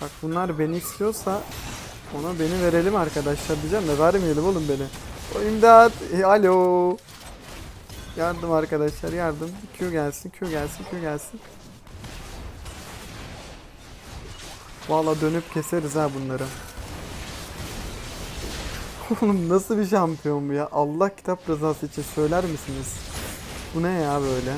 Bak bunlar beni istiyorsa ona beni verelim arkadaşlar diyeceğim de vermeyelim oğlum beni. O imdat. E, alo. Yardım arkadaşlar yardım. Q gelsin Q gelsin Q gelsin. Valla dönüp keseriz ha bunları. Oğlum nasıl bir şampiyon bu ya? Allah kitap rızası için söyler misiniz? Bu ne ya böyle?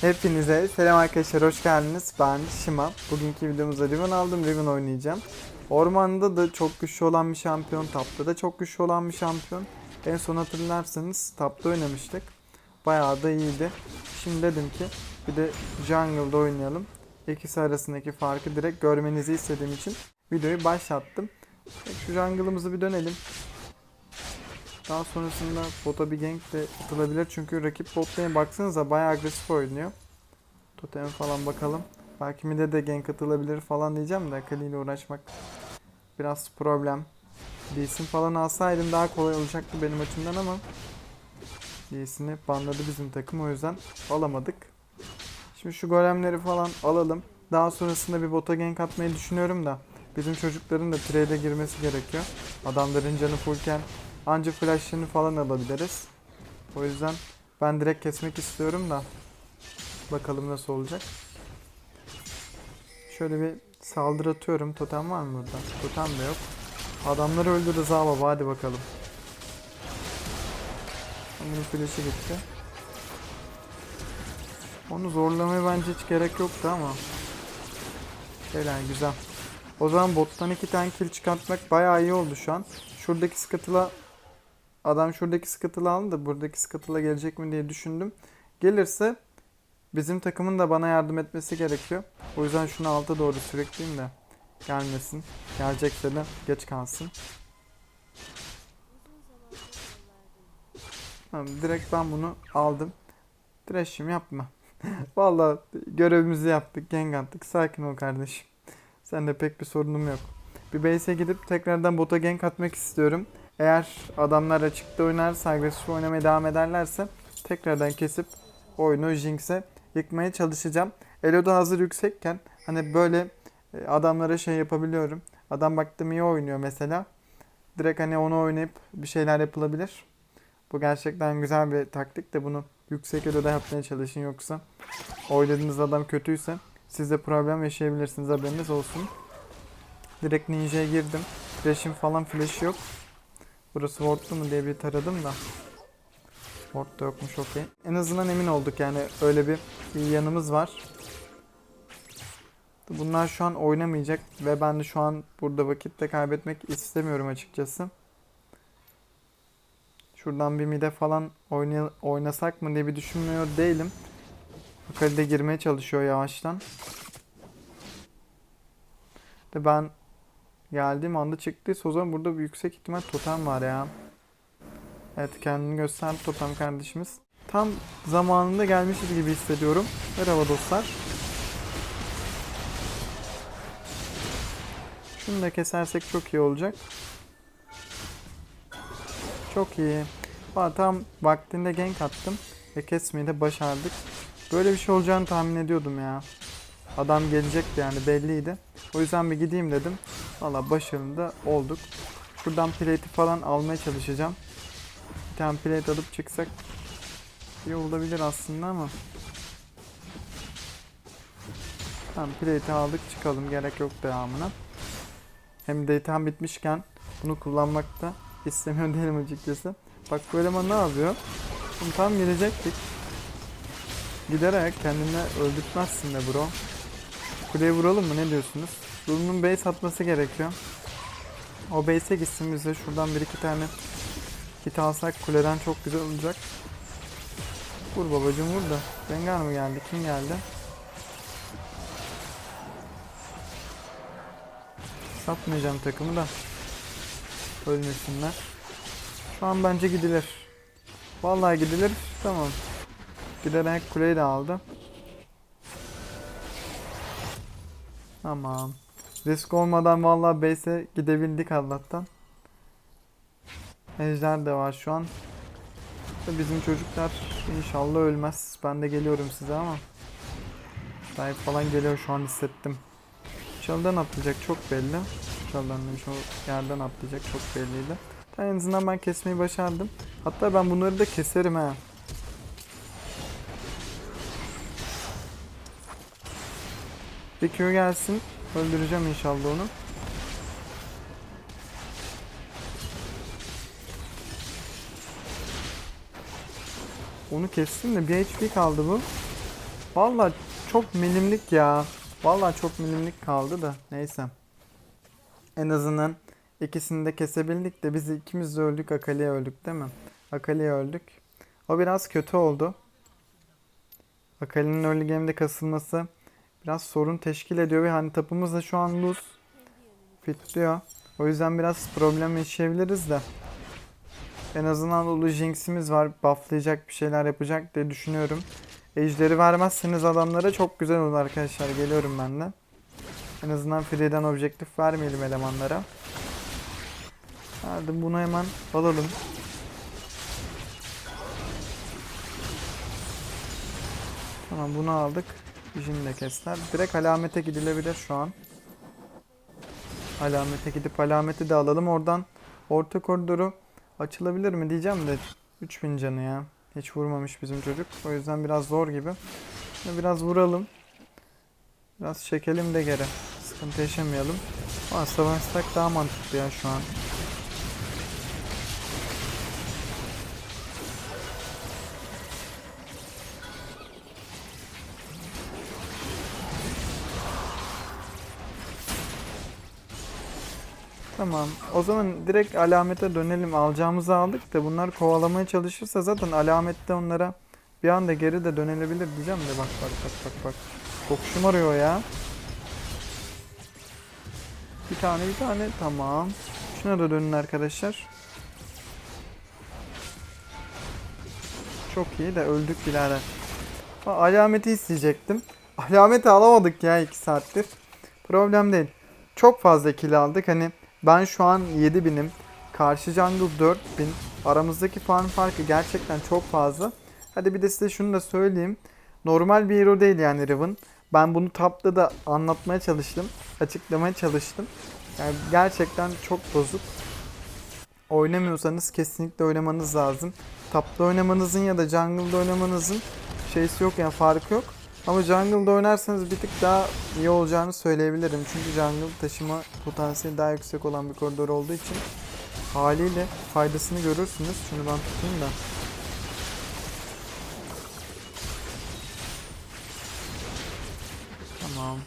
Hepinize selam arkadaşlar hoş geldiniz. Ben Shima. Bugünkü videomuzda Riven aldım. Riven oynayacağım. Ormanda da çok güçlü olan bir şampiyon. Tapta da çok güçlü olan bir şampiyon. En son hatırlarsanız Tapta oynamıştık. Bayağı da iyiydi. Şimdi dedim ki bir de Jungle'da oynayalım. İkisi arasındaki farkı direkt görmenizi istediğim için videoyu başlattım. Şu jungle'ımızı bir dönelim. Daha sonrasında bota bir gank de atılabilir çünkü rakip bot lane baksanıza bayağı agresif oynuyor. Totem falan bakalım. Belki mid'e de gank atılabilir falan diyeceğim de Akali uğraşmak biraz problem. Lee'sin falan alsaydım daha kolay olacaktı benim açımdan ama Lee'sini banladı bizim takım o yüzden alamadık. Şimdi şu golemleri falan alalım. Daha sonrasında bir bota gank atmayı düşünüyorum da bizim çocukların da trade'e girmesi gerekiyor. Adamların canı fullken anca flash'ını falan alabiliriz. O yüzden ben direkt kesmek istiyorum da bakalım nasıl olacak. Şöyle bir saldırı atıyorum. Totem var mı burada? Totem de yok. Adamları öldü Rıza baba hadi bakalım. Bunun flash'ı gitti. Onu zorlamaya bence hiç gerek yoktu ama. Şeyler güzel. O zaman bottan iki tane kill çıkartmak bayağı iyi oldu şu an. Şuradaki sıkıntıla adam şuradaki sıkıntıla aldı da buradaki sıkıntıla gelecek mi diye düşündüm. Gelirse bizim takımın da bana yardım etmesi gerekiyor. O yüzden şunu alta doğru sürekleyeyim de gelmesin. Gelecekse de geç kalsın. Direkt ben bunu aldım. Direşim yapma. Vallahi görevimizi yaptık, gang attık. Sakin ol kardeşim. Sen de pek bir sorunum yok. Bir base'e gidip tekrardan bota gank atmak istiyorum. Eğer adamlar açıkta oynarsa, agresif oynamaya devam ederlerse tekrardan kesip oyunu Jinx'e yıkmaya çalışacağım. Elo da hazır yüksekken hani böyle e, adamlara şey yapabiliyorum. Adam baktım iyi oynuyor mesela. Direkt hani onu oynayıp bir şeyler yapılabilir. Bu gerçekten güzel bir taktik de bunu yüksek eloda yapmaya çalışın yoksa oynadığınız adam kötüyse siz de problem yaşayabilirsiniz haberiniz olsun. Direkt ninja'ya girdim. Flash'im falan flash yok. Burası wardlu mu diye bir taradım da. Ward da yokmuş okey. En azından emin olduk yani öyle bir, bir yanımız var. Bunlar şu an oynamayacak ve ben de şu an burada vakit de kaybetmek istemiyorum açıkçası. Şuradan bir mide falan oynay- oynasak mı diye bir düşünmüyor değilim. Akali de girmeye çalışıyor yavaştan. De ben geldiğim anda çıktıysa o zaman burada bir yüksek ihtimal totem var ya. Evet kendini gösterdi totem kardeşimiz. Tam zamanında gelmişiz gibi hissediyorum. Merhaba dostlar. Şunu da kesersek çok iyi olacak. Çok iyi. Valla tam vaktinde gank attım ve kesmeyi de başardık. Böyle bir şey olacağını tahmin ediyordum ya. Adam gelecekti yani belliydi. O yüzden bir gideyim dedim. Valla başarılı olduk. Şuradan plate'i falan almaya çalışacağım. Bir tane plate alıp çıksak iyi olabilir aslında ama. Tamam plate'i aldık çıkalım gerek yok devamına. Hem de tam bitmişken bunu kullanmak da istemiyor değilim açıkçası. Bak bu eleman ne yapıyor? Şimdi tam gelecektik. Giderek kendini öldürtmezsin de bro. Kuleye vuralım mı ne diyorsunuz? Bunun base atması gerekiyor. O base'e gitsin bize şuradan bir iki tane hit alsak kuleden çok güzel olacak. Vur babacım vur da. Rengar mı geldi? Kim geldi? Satmayacağım takımı da. Ölmesinler. Şu an bence gidilir. Vallahi gidilir. Tamam. Giderek kuleyi de aldı. Tamam. Risk olmadan vallahi base'e gidebildik Allah'tan. Ejder de var şu an. Bizim çocuklar inşallah ölmez. Ben de geliyorum size ama. Dive falan geliyor şu an hissettim. Çalıdan atlayacak çok belli. Çalıdan demiş o yerden atlayacak çok belliydi. En azından ben kesmeyi başardım. Hatta ben bunları da keserim ha. Bir Q gelsin. Öldüreceğim inşallah onu. Onu kestim de bir HP kaldı bu. Vallahi çok milimlik ya. Vallahi çok milimlik kaldı da neyse. En azından ikisini de kesebildik de biz ikimiz de öldük Akali'ye öldük değil mi? Akali'ye öldük. O biraz kötü oldu. Akali'nin early game'de kasılması biraz sorun teşkil ediyor ve hani tapımız da şu an loose. Fitliyor. O yüzden biraz problem yaşayabiliriz de. En azından Ulu Jinx'imiz var. Bufflayacak bir şeyler yapacak diye düşünüyorum. Ejderi vermezseniz adamlara çok güzel olur arkadaşlar. Geliyorum ben de. En azından free'den objektif vermeyelim elemanlara. Hadi bunu hemen alalım. Tamam bunu aldık. Şimdi de kesler. Direkt alamete gidilebilir şu an. Alamete gidip alameti de alalım. Oradan orta koridoru açılabilir mi diyeceğim de 3000 canı ya. Hiç vurmamış bizim çocuk. O yüzden biraz zor gibi. Biraz vuralım. Biraz çekelim de geri. Sıkıntı yaşamayalım. Ama savaşsak daha mantıklı ya şu an. Tamam. O zaman direkt alamete dönelim. Alacağımızı aldık da bunlar kovalamaya çalışırsa zaten alamette onlara bir anda geri de dönülebilir diyeceğim de bak bak bak bak bak. Çok şımarıyor ya. Bir tane bir tane tamam. Şuna da dönün arkadaşlar. Çok iyi de öldük birader. Alameti isteyecektim. Alameti alamadık ya 2 saattir. Problem değil. Çok fazla kill aldık. Hani ben şu an 7000'im. Karşı jungle 4000. Aramızdaki farm farkı gerçekten çok fazla. Hadi bir de size şunu da söyleyeyim. Normal bir hero değil yani Riven. Ben bunu tapta da anlatmaya çalıştım. Açıklamaya çalıştım. Yani gerçekten çok bozuk. Oynamıyorsanız kesinlikle oynamanız lazım. Tapta oynamanızın ya da jungle'da oynamanızın şeysi yok yani farkı yok. Ama jungle'da oynarsanız bir tık daha iyi olacağını söyleyebilirim. Çünkü jungle taşıma potansiyeli daha yüksek olan bir koridor olduğu için haliyle faydasını görürsünüz. Şunu ben tutayım da. Tamam.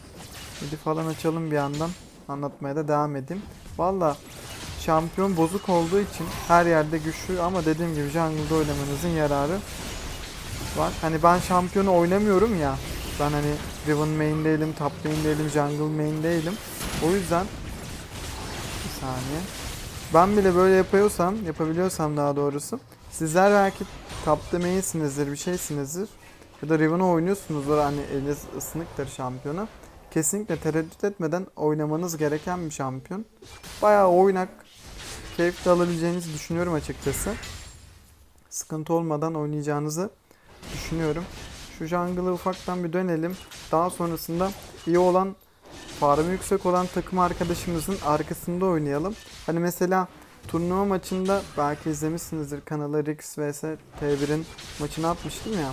Midi falan açalım bir yandan. Anlatmaya da devam edeyim. Valla şampiyon bozuk olduğu için her yerde güçlü ama dediğim gibi jungle'da oynamanızın yararı var. Hani ben şampiyonu oynamıyorum ya. Ben hani Riven main değilim, top main değilim, jungle main değilim. O yüzden bir saniye. Ben bile böyle yapıyorsam, yapabiliyorsam daha doğrusu. Sizler belki top main'sinizdir, bir şeysinizdir. Ya da Riven'ı oynuyorsunuzdur hani eliniz ısınıktır şampiyona. Kesinlikle tereddüt etmeden oynamanız gereken bir şampiyon. Bayağı oynak, keyif alabileceğinizi düşünüyorum açıkçası. Sıkıntı olmadan oynayacağınızı düşünüyorum. Şu jungle'ı ufaktan bir dönelim. Daha sonrasında iyi olan, farmı yüksek olan takım arkadaşımızın arkasında oynayalım. Hani mesela turnuva maçında belki izlemişsinizdir kanalı Rix vs T1'in maçını atmıştım ya.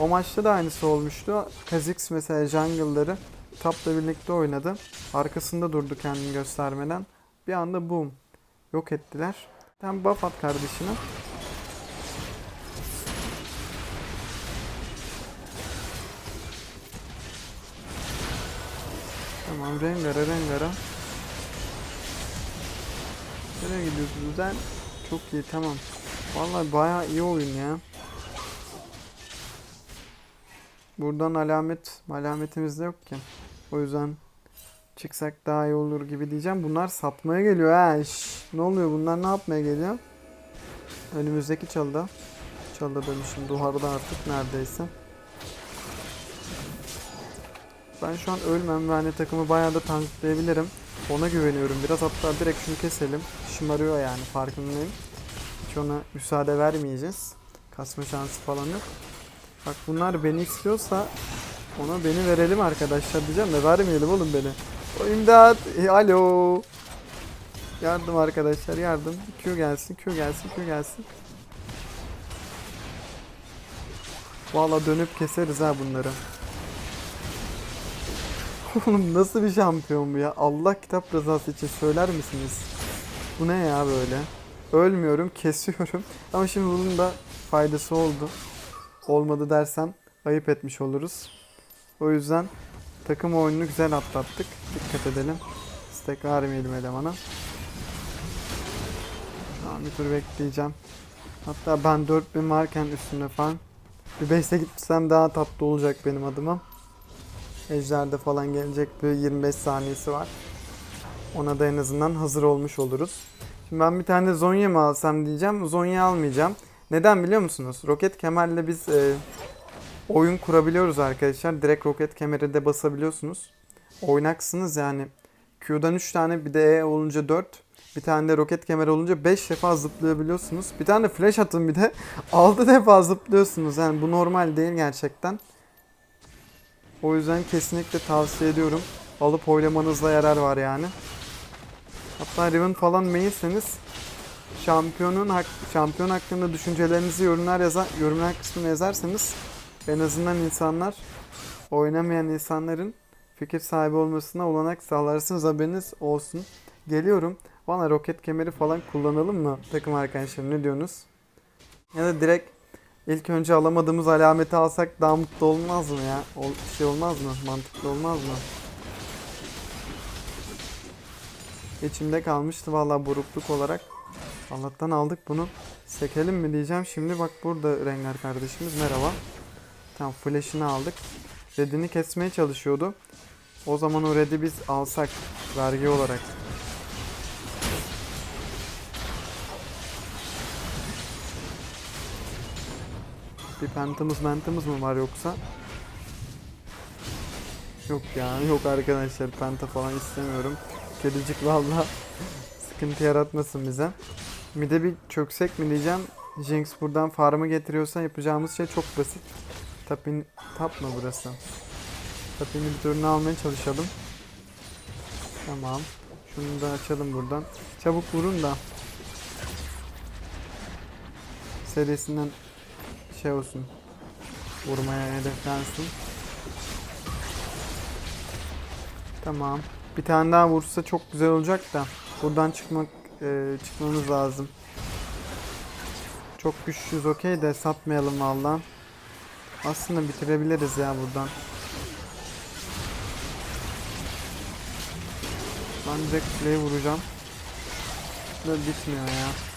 O maçta da aynısı olmuştu. Kha'Zix mesela jungle'ları Tap'la birlikte oynadı. Arkasında durdu kendini göstermeden. Bir anda boom. Yok ettiler. Sen buff at kardeşine. Tamam Rengar'a Rengar'a. Nereye gidiyorsunuz sen? Çok iyi tamam. Vallahi bayağı iyi oyun ya. Buradan alamet, alametimiz de yok ki. O yüzden çıksak daha iyi olur gibi diyeceğim. Bunlar satmaya geliyor ha. Şş, ne oluyor bunlar ne yapmaya geliyor? Önümüzdeki çalıda. Çalıda demişim duvarda artık neredeyse. Ben şu an ölmem ve hani takımı bayağı da tanklayabilirim. Ona güveniyorum biraz hatta direkt şunu keselim. Şımarıyor yani farkındayım. Hiç ona müsaade vermeyeceğiz. Kasma şansı falan yok. Bak bunlar beni istiyorsa Ona beni verelim arkadaşlar diyeceğim de vermeyelim oğlum beni. O imdat. E, alo. Yardım arkadaşlar yardım. Q gelsin Q gelsin Q gelsin. Valla dönüp keseriz ha bunları. Oğlum nasıl bir şampiyon bu ya? Allah kitap rızası için söyler misiniz? Bu ne ya böyle? Ölmüyorum, kesiyorum. Ama şimdi bunun da faydası oldu. Olmadı dersem ayıp etmiş oluruz. O yüzden takım oyununu güzel atlattık. Dikkat edelim. Stack vermeyelim elemana. Tamam bir tur bekleyeceğim. Hatta ben 4000 varken üstünde falan bir base'e gitsem daha tatlı olacak benim adıma. Ejder'de falan gelecek bir 25 saniyesi var. Ona da en azından hazır olmuş oluruz. Şimdi ben bir tane Zonya mı alsam diyeceğim. Zonya almayacağım. Neden biliyor musunuz? Roket kemerle biz e, oyun kurabiliyoruz arkadaşlar. Direkt roket kemeri de basabiliyorsunuz. Oynaksınız yani. Q'dan 3 tane bir de E olunca 4. Bir tane de roket kemeri olunca 5 defa zıplayabiliyorsunuz. Bir tane de flash atın bir de 6 defa zıplıyorsunuz. Yani bu normal değil gerçekten. O yüzden kesinlikle tavsiye ediyorum. Alıp oylamanızda yarar var yani. Hatta Riven falan mainseniz şampiyonun hak, şampiyon hakkında düşüncelerinizi yorumlar yazar, yorumlar kısmına yazarsanız en azından insanlar oynamayan insanların fikir sahibi olmasına olanak sağlarsınız haberiniz olsun. Geliyorum. Bana roket kemeri falan kullanalım mı takım arkadaşlarım ne diyorsunuz? Ya da direkt ilk önce alamadığımız alameti alsak daha mutlu olmaz mı ya? Ol, şey olmaz mı? Mantıklı olmaz mı? İçimde kalmıştı vallahi burukluk olarak. Allah'tan aldık bunu. Sekelim mi diyeceğim. Şimdi bak burada Rengar kardeşimiz merhaba. Tamam flash'ını aldık. Red'ini kesmeye çalışıyordu. O zaman o red'i biz alsak vergi olarak. Bir pentamız mentamız mı var yoksa? Yok ya yok arkadaşlar penta falan istemiyorum. Kedicik valla sıkıntı yaratmasın bize. Bir de bir çöksek mi diyeceğim. Jinx buradan farmı getiriyorsa yapacağımız şey çok basit. Tapin, tap mı burası? Tapini bir turunu almaya çalışalım. Tamam. Şunu da açalım buradan. Çabuk vurun da. Serisinden şey olsun. Vurmaya hedeflensin. Tamam. Bir tane daha vursa çok güzel olacak da. Buradan çıkmak e, çıkmamız lazım. Çok güçlüyüz okey de satmayalım valla. Aslında bitirebiliriz ya buradan. Ben direkt play vuracağım. Da bitmiyor ya.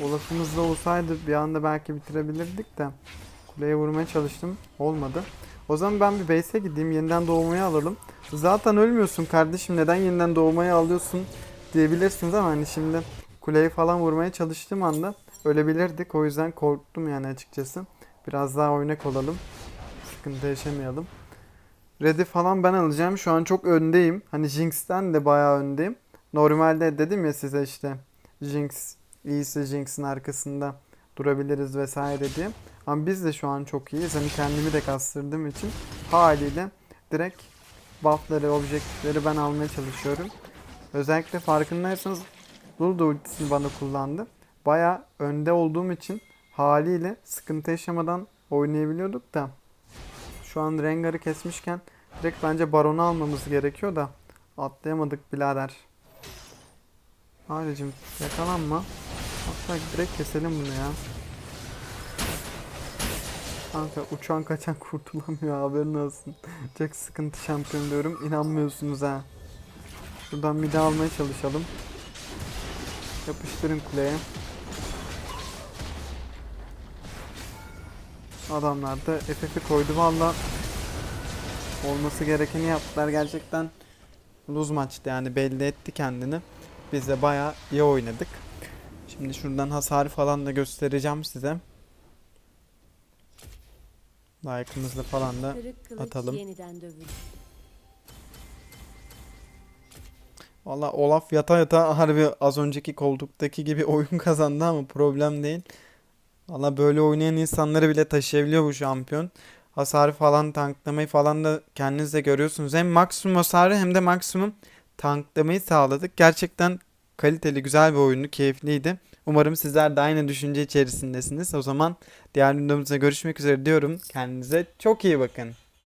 Olafımız da olsaydı bir anda belki bitirebilirdik de. Kuleye vurmaya çalıştım. Olmadı. O zaman ben bir base'e gideyim. Yeniden doğmayı alalım. Zaten ölmüyorsun kardeşim. Neden yeniden doğmayı alıyorsun diyebilirsiniz ama hani şimdi kuleyi falan vurmaya çalıştığım anda ölebilirdik. O yüzden korktum yani açıkçası. Biraz daha oynak olalım. Sıkıntı yaşamayalım. Red'i falan ben alacağım. Şu an çok öndeyim. Hani Jinx'ten de bayağı öndeyim. Normalde dedim ya size işte Jinx iyisi Jinx'in arkasında durabiliriz vesaire diye. Ama biz de şu an çok iyiyiz. Hani kendimi de kastırdığım için haliyle direkt buff'ları, objektifleri ben almaya çalışıyorum. Özellikle farkındaysanız Lulu ultisini bana kullandı. Baya önde olduğum için haliyle sıkıntı yaşamadan oynayabiliyorduk da şu an Rengar'ı kesmişken direkt bence Baron'u almamız gerekiyor da atlayamadık birader. Ailecim yakalanma. Hatta direkt keselim bunu ya. Kanka uçan kaçan kurtulamıyor haberin olsun. Çok sıkıntı şampiyon diyorum. İnanmıyorsunuz ha. Buradan daha almaya çalışalım. Yapıştırın kuleye. Adamlar da FF'i koydu valla. Olması gerekeni yaptılar gerçekten. Lose maçtı yani belli etti kendini. Biz de bayağı iyi oynadık. Şimdi şuradan hasar falan da göstereceğim size. Like'ımızla falan da atalım. Valla Olaf yata yata harbi az önceki koltuktaki gibi oyun kazandı ama problem değil. Valla böyle oynayan insanları bile taşıyabiliyor bu şampiyon. Hasarı falan tanklamayı falan da kendiniz de görüyorsunuz. Hem maksimum hasarı hem de maksimum tanklamayı sağladık. Gerçekten kaliteli güzel bir oyundu. Keyifliydi. Umarım sizler de aynı düşünce içerisindesiniz. O zaman diğer videomuzda görüşmek üzere diyorum. Kendinize çok iyi bakın.